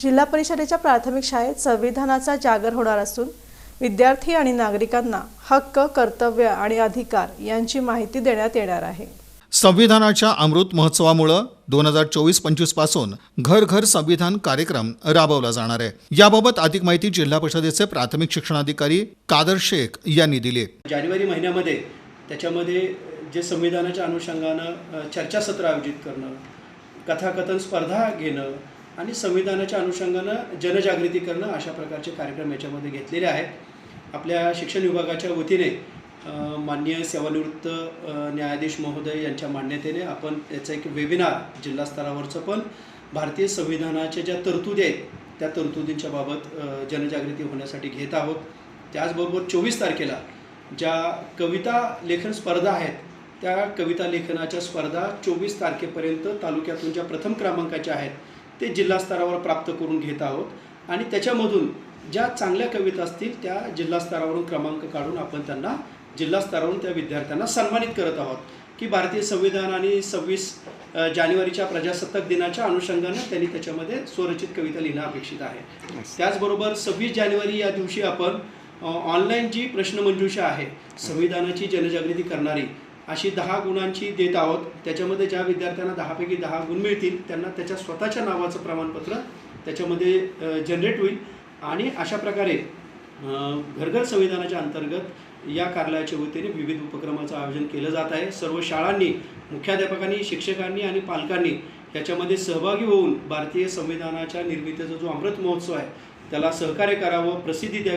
जिल्हा परिषदेच्या प्राथमिक शाळेत संविधानाचा जागर होणार असून विद्यार्थी आणि नागरिकांना हक्क कर्तव्य आणि अधिकार यांची माहिती देण्यात येणार आहे. संविधानाच्या अमृत महोत्सवामुळं दोन हजार चोवीस पंचवीसपासून घर घर संविधान कार्यक्रम राबवला जाणार आहे. याबाबत अधिक माहिती जिल्हा परिषदेचे प्राथमिक शिक्षणाधिकारी कादर शेख यांनी दिली जानेवारी महिन्यामध्ये त्याच्यामध्ये जे संविधानाच्या अनुषंगानं चर्चासत्र आयोजित करणं कथाकथन स्पर्धा घेणं आणि संविधानाच्या अनुषंगानं जनजागृती करणं अशा प्रकारचे कार्यक्रम याच्यामध्ये घेतलेले आहेत. आपल्या शिक्षण विभागाच्या वतीने मान्य माननीय सेवानिवृत्त न्यायाधीश महोदय यांच्या मान्यतेने आपण याचं एक वेबिनार जिल्हा स्तरावरचं पण भारतीय संविधानाच्या ज्या तरतुदी आहेत त्या तरतुदींच्या बाबत जनजागृती होण्यासाठी घेत आहोत. त्याचबरोबर चोवीस तारखेला ज्या कविता लेखन स्पर्धा आहेत त्या कविता लेखनाच्या स्पर्धा चोवीस तारखेपर्यंत तालुक्यातून ज्या प्रथम क्रमांकाच्या आहेत ते जिल्हा स्तरावर प्राप्त करून घेत आहोत. आणि त्याच्यामधून ज्या चांगल्या कविता असतील त्या जिल्हा स्तरावरून क्रमांक काढून आपण त्यांना जिल्हा स्तरावरून त्या विद्यार्थ्यांना सन्मानित करत आहोत. की भारतीय संविधान आणि सव्वीस जानेवारीच्या प्रजासत्ताक दिनाच्या अनुषंगानं त्यांनी त्याच्यामध्ये स्वरचित कविता लिहिणं अपेक्षित आहे. त्याचबरोबर सव्वीस जानेवारी या दिवशी आपण ऑनलाईन जी प्रश्नमंजुषा आहे संविधानाची जनजागृती करणारी अशी दहा गुणांची देत आहोत. त्याच्यामध्ये ज्या विद्यार्थ्यांना दहापैकी दहा गुण मिळतील त्यांना त्याच्या स्वतःच्या नावाचं प्रमाणपत्र त्याच्यामध्ये जनरेट होईल. आणि अशा प्रकारे घरघर संविधानाच्या अंतर्गत या कार्यालयाच्या वतीने विविध उपक्रमाचं आयोजन केलं जात आहे. सर्व शाळांनी मुख्याध्यापकांनी शिक्षकांनी आणि पालकांनी याच्यामध्ये सहभागी होऊन भारतीय संविधानाच्या निर्मितीचा जो अमृत महोत्सव आहे त्याला सहकार्य करावं प्रसिद्धी द्यावी.